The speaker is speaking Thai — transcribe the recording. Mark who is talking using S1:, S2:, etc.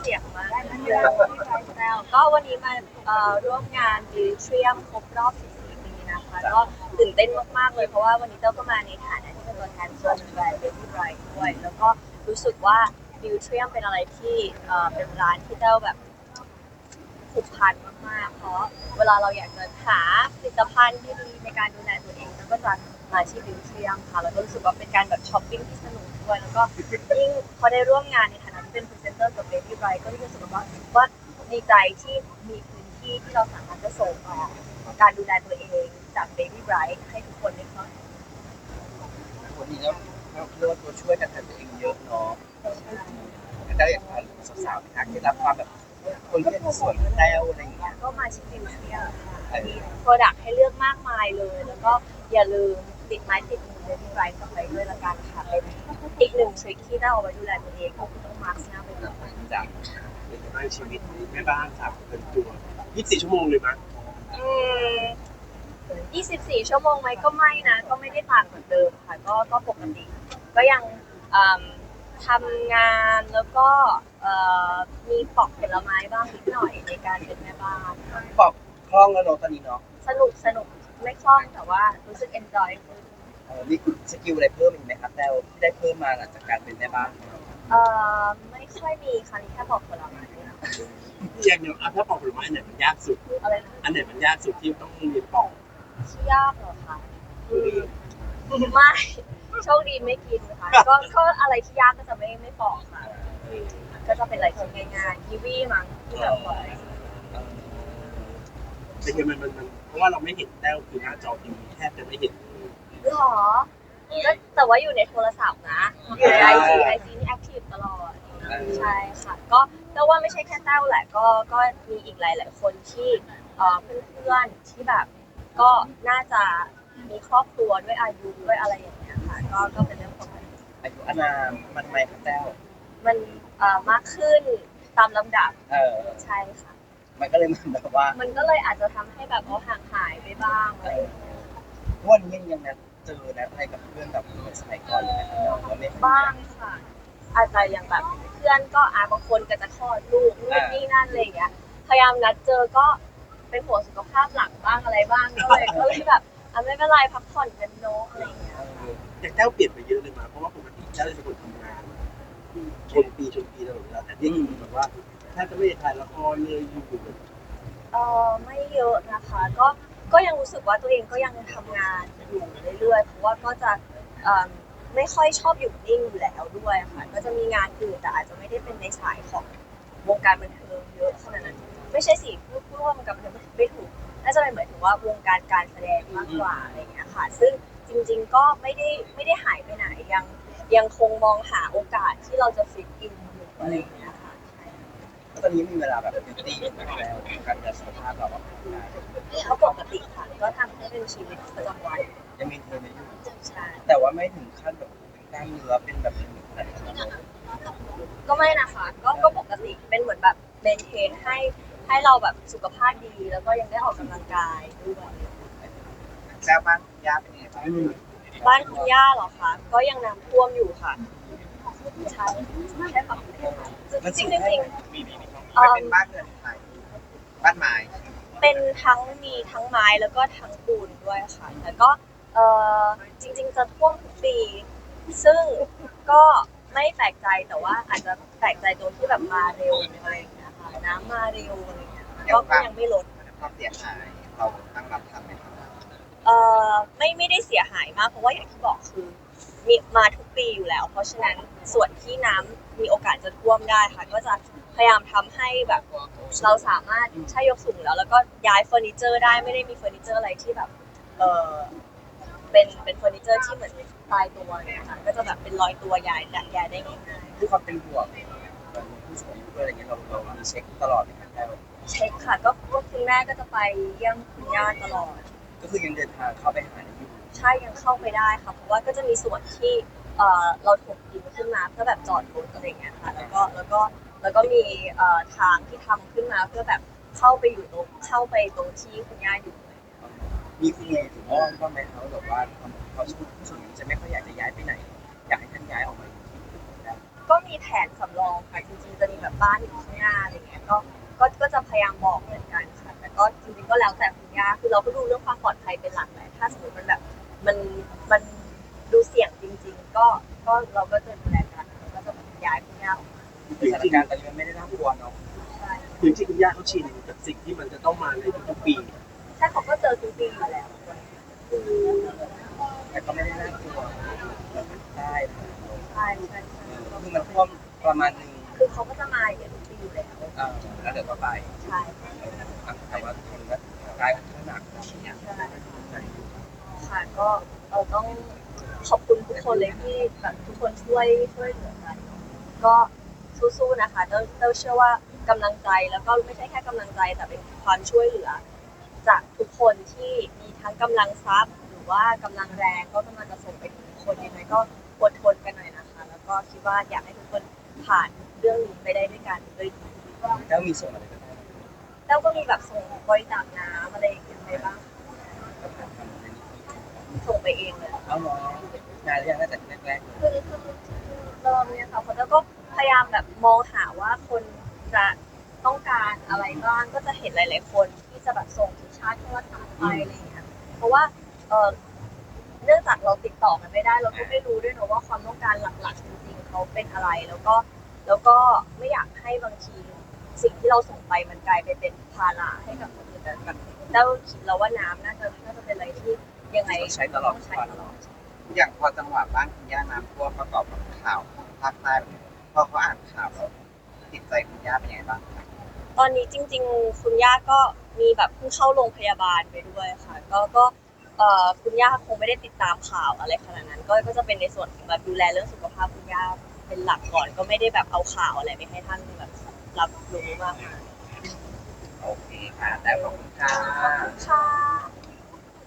S1: เสียงมาได้ไหมแล้วก็วันนี้มาเอ่อร่วมงานดิวเทียมครบรอบ 14 ปีนะคะก็ตื่นเต้นมากๆเลยเพราะว่าวันนี้เต้าก็มาในฐานะที่เป็นตัวแทนของแบรนด์เบบี้ไบรท์ด้วยแล้วก็รู้สึกว่าดิวเทียมเป็นอะไรที่เอ่อเป็นร้านที่เต้าแบบผูกพันมากๆ เพราะเวลาเราอยากจะหาผลิตภัณฑ์ที่ดีในการดูแลตัวเองแล้วก็จะมาที่บิวเทียมค่ะแล้วก็รู้สึกว่าเป็นการแบบช้อปปิ้งที่สนุกด้วยแล้วก็ยิ่งพอได้ร่วมงานในฐานะ เป็นพรีเซนเตอร์กับ Baby Bright ก็รู้สึกว่าว่าดีใจที่มีพื้นที่ที่เราสามารถจะส่งออกการดูแลตัวเองจาก Baby Bright ให้ทุกคนได้เข้าถึง
S2: วันนี้แล้วเราเรียกว่าตัวช่วยกันแต่ตัวเองเยอะเนาะได้อยากพาสาวๆไปทางที่รับความแบบคนที่เป็นสวยแต้วอะไรอย่างเงี้ย
S1: ก็มาที่บิวเทียมค่ะมีโปรดักต์ให้เลือกมากมายเลย แล้วก็อย่าลืม ติดไม้ติดมือ Baby Bright กลับไปด้วยละกันค่ะเป็นอีกหนึ่งทริคที่เราเอาไว้ดูแลตัวเองก็คือต้องมาร์คหน้าไปก่อน
S2: จาก
S3: เป็นบ้านชีวิตแม่บ้านสามเป็นตัว 24 ชั่วโมงเลยมั้ย
S1: อืม24 ชั่วโมงไหมก็ไม่นะ ก็ไม่ได้ต่างเหมือนเดิมค่ะ ก็ก็ปกติก็ยังอืมทำงานแล้วก็เอ่อมีปอกผลไม้บ้างนิดหน่อยในการเป็นแม่บ้าน
S2: ปอกคล่องแล้วเนาะตอนนี้เนาะ
S1: สนุกสนุก ไม่คล่องแต่ว่ารู้สึก enjoy ขึ้น
S2: เออมีสกิลอะไรเพิ่มอีกไหมครับแต้วที่ได้เพิ่มมาหลังจากการเป็นแม่บ้าน
S1: เอ่อไม่ค่อยมีค่ะนี่แค่ปอกผลไม้นะ
S3: อย่างเดียวอะถ้าปอกผลไม้อันไหนมันยากสุด
S1: อะไรนะ
S3: อันไหนมันยากสุดที่ต้องเรียนปอก
S1: ที่ยากเหรอคะอืมไม่โชคดีไม่กินค่ะก็ก็อะไรที่ยากก็จะไม่ไม่ปอกค่ะก็จะเป็นอะไรที่ง่ายๆกีวีมั้งที่แบบปล่อย
S2: เออ
S3: แต่คือมันมันมันเพราะว่าเราไม่เห็นแต้วคือหน้าจอทีวีแทบจะไม่เห็น
S1: หรอก็แต่ว่าอยู่ในโทรศัพท์นะอยู่ในไอจีไอจีนี่แอคทีฟตลอด ใช่ค่ะ ก็แต่ว่าไม่ใช่แค่แต้วแหละ ก็ก็มีอีกหลาย ๆ คนที่เอ่อเพื่อนๆที่แบบ ก็น่าจะมีครอบครัวด้วยอายุด้วยอะไรอย่างเงี้ยค่ะ ก็ก็เป็นเรื่องปกติ
S2: อายุอานามมันไหมครับแต้ว
S1: มันเอ่อมากขึ้นตามลำดับ
S2: เออ
S1: ใช่ค่ะ
S2: มันก็เลยเหมันแบบว่า
S1: มันก็เลยอาจจะทำให้แบบเราห่างหายไปบ้างอะไรอย่างเงี้ย
S2: ทุกวันนี้ยังยังนัดเจอนัดอะไรกับเพื่อนแบบเหมือนสมัยก่อนเลยนะครับว่าไม่
S1: บ้างค่ะ อาจจะอย่างแบบเพื่อนก็อาบางคนก็จะคลอดลูกนู่นนี่นั่นอะไรอย่างเงี้ยพยายามนัดเจอก็เป็นห่วงสุขภาพหลังบ้างอะไรบ้างก็เลยก็เลยแบบอะไม่เป็นไรพักผ่อนกันเนอะอะไรอย่างเงี้ย
S3: อย่างแต้วเปลี่ยนไปเยอะเลยมั้ยเพราะว่าปกติแต้วจะเป็นคนทำงานชนปีชนปีตลอดเวลาแต่นี่คือแบบว่า แทบจะไม่ได้ถ่ายละครเลยอยู่แบบ
S1: เออไม่เยอะนะคะ ก็ก็ยังรู้สึกว่าตัวเองก็ยังทำงานอยู่เรื่อยๆเพราะว่าก็จะเอิ่มไม่ค่อยชอบอยู่นิ่งอยู่แล้วด้วยค่ะก็จะมีงานอื่นแต่อาจจะไม่ได้เป็นในสายของวงการบันเทิงเยอะขนาดนั้น ไม่ใช่สิพูดพูดว่าวงการบันเทิงไม่ถูกน่าจะเป็นหมายถึงว่าวงการการแสดงมากกว่าอะไรอย่างเงี้ยค่ะ ซึ่งจริง ๆ ก็ไม่ได้ไม่ได้หายไปไหนยังยังคงมองหาโอกาสที่เราจะฟิตอินอยู่อะไรอย่างเงี้ย
S2: ตอนนี้มีเวลาแบบบิวตี้แบบแล้วการดูแลสุขภาพเราแบบ
S1: เขาปกติค่ะ ก็ทำให้เป็นชีวิตประจำวัน
S2: ยังมีเทรนอยู่
S1: ใช่
S2: แต่ว่าไม่ถึงขั้นแบบเป็นกล้ามเนื้อเป็นแบบเป็นขนาดนั้นนะ
S1: ก็ไม่นะคะก็ก็ปกติเป็นเหมือนแบบเมนเทนให้ให้เราแบบสุขภาพดีแล้วก็ยังได้ออกกำลังกายด้วย
S2: แล้วบ้านยาเป็นยังไงบ้าง
S1: บ้านคุณย่าเหรอคะก็ยังน้ำท่วมอยู่ค่ะใช่ใช่ค่ะจริงๆจริงๆเอ่
S2: มัน
S1: อ
S2: เป็นบ้านเรือนไทยบ้านไม้
S1: เป็นทั้งมีทั้งไม้แล้วก็ทั้งปูนด้วยค่ะแต่ก็เออจริง ๆ จะท่วมทุกปี ซึ่งก็ไม่แปลกใจแต่ว่าอาจจะแปลกใจตรงที่แบบมาเร็วอะไรอย่างเงี้ยค่ะน้ำมาเร็วอะไรอย่างเงี้ยก็ก็ยังไม่ลด
S2: ความเสียหายเราตั้งรับทันไหมครับ
S1: เออไม่ไม่ได้เสียหายมาก เพราะว่าอย่างที่บอกคือมีมาทุกปีอยู่แล้ว เพราะฉะนั้นส่วนที่น้ำมีโอกาสจะท่วมได้ค่ะก็จะ พยายามทำให้แบบเราสามารถใช้ยกสูงแล้ว แล้วก็ย้ายเฟอร์นิเจอร์ได้ไม่ได้มีเฟอร์นิเจอร์อะไรที่แบบเออเป็นเป็นเฟอร์นิเจอร์ที่เหมือนตายตัวเนี่ยค่ะก็จะแบบเป็นรอยตัวย้ายย้ายได้ง่าย
S2: ด้วยความเป็นห่วงแบบผู้สูงอายุด้วยอะไรเงี้ยเราเรามีเช็คตลอดเลยครับแต้ว
S1: ๆเช็คค่ะก็ก็คุณแม่ก็จะไปเยี่ยมคุณย่าตลอด
S2: ก็คือยังเดินทางเข้าไปหาได้อยู่
S1: ใช่ยังเข้าไปได้ค่ะเพราะว่าก็จะมีส่วนที่เอ่อเราถกดินขึ้นมาเพื่อแบบจอดรถอะไรอย่างเงี้ยค่ะ แล้วก็แล้วก็ แล้วก็มีเอ่อทางที่ทำขึ้นมาเพื่อแบบเข้าไปอยู่ตรงเข้าไปตรงที่คุณย่าอยู่
S2: มีคุณเมย์ถึงอ้อนบ้างไหมเขาแบบว่าเขาช่วยผู้สูงอายุจะไม่ค่อยอยากจะย้ายไปไหน อยากให้ท่านย้ายออกมาอยู่ที่อื่นได้
S1: กก็มีแผนสำรองค่ะจริงๆจะมีแบบบ้านอยู่ข้างหน้าอะไรเงี้ยก็ก็ก็จะพยายามบอกเหมือนกันค่ะแต่ก็จริงๆก็แล้วแต่คุณย่าคือเราก็ดูเรื่องความปลอดภัยเป็นหลักแหละถ้าสมมติมันแบบมันมันดูเสี่ยงจริง ๆ ก็ก็เราก็จะดู
S2: สถานการณ์ตอนนี้มันไม่ได้น่ากลัวเนาะ
S1: ใช่
S3: จริงๆคุณย่าเขาชินกับสิ่งที่มันจะต้องมาในทุกๆปี
S1: ใช่เขาก็เจอทุกปีอยู่แล้ว
S2: แต่ก็ไม่ได้น่ากลัวได้
S1: ใช่ใช่ใช่
S2: คือมันท่วมประมาณนึง
S1: คือเขาก็จะมาอย่างเงี้ยทุกปีอยู่แล้ว
S2: เออแล้วเดี๋ยวก็ไป
S1: ใช่
S2: แต่ว่ามันก็กลายเป็นหนักเนี่ย
S1: ใช่ค่ะก็เราต้องขอบคุณทุกคนเลยที่แบบทุกคนช่วยช่วยเหลือกันก็ สู้ๆนะคะเต้าเต้าเชื่อว่ากำลังใจแล้วก็ไม่ใช่แค่กำลังใจแต่เป็นความช่วยเหลือ จากทุกคนที่มีทั้งกำลังทรัพย์ หรือว่ากำลังแรงก็กำลังจะส่งไปถึงทุกคนยังไงก็อดทนกันหน่อยนะคะ แล้วก็คิดว่าอยากให้ทุกคนผ่านเรื่องนี้ไปได้ด้วยกันด้วยดี
S2: แล้วมีส่วนอะไรก็ได้
S1: แล้วก็มีแบบส่งบริจาคน้ำอะไรอย่างเงี้ยไปบ้างส่งไปเองเลย
S2: เอาเนาะงานเรื่องน่าจะแรกๆเลย
S1: คือคือเริ่มเนี่ยค่ะคนแล้วก็พยายามแบบมองหาว่าคนจะต้องการอะไรบ้างก็จะเห็นหลาย ๆ คนที่จะแบบส่งถึงชาติโทรศัพท์ไปอะไรอย่างเงี้ยเพราะว่าเออเนื่องจากเราติดต่อกันไม่ได้ เราก็ไม่รู้ด้วยเนอะว่าความต้องการหลัก ๆ จริง ๆ เขาเป็นอะไรแล้วก็แล้วก็ไม่อยากให้บางทีสิ่งที่เราส่งไปมันกลายไปเป็นภาระให้กับคนอื่นแต่แบบเราคิดแล้วว่าน้ำน่าจะน่าจะเป็นอะไรที่ยังไง
S2: ต้องใช้ตลอด
S1: ต้องใช้ตลอด
S4: อย่างพอจังหวะบ้านคุณย่าน้ำท่วมประกอบกับข่าวภาคใต้แบบนี้ พอเขาอ่านข่าวแล้วจิตใจคุณย่าเป็นยังไงบ้างครับ
S1: ตอนนี้จริง ๆ คุณย่าก็มีแบบเพิ่งเข้าโรงพยาบาลไปด้วยค่ะ ก็ก็เอ่อคุณย่าคงไม่ได้ติดตามข่าวอะไรขนาดนั้น ก็ก็จะเป็นในส่วนของแบบดูแลเรื่องสุขภาพคุณย่าเป็นหลักก่อน ก็ไม่ได้แบบเอาข่าวอะไรไปให้ท่านแบบรับรู้มากมาย
S2: โอเคค่ะแต่ขอบคุณค่ะ
S1: ขอบ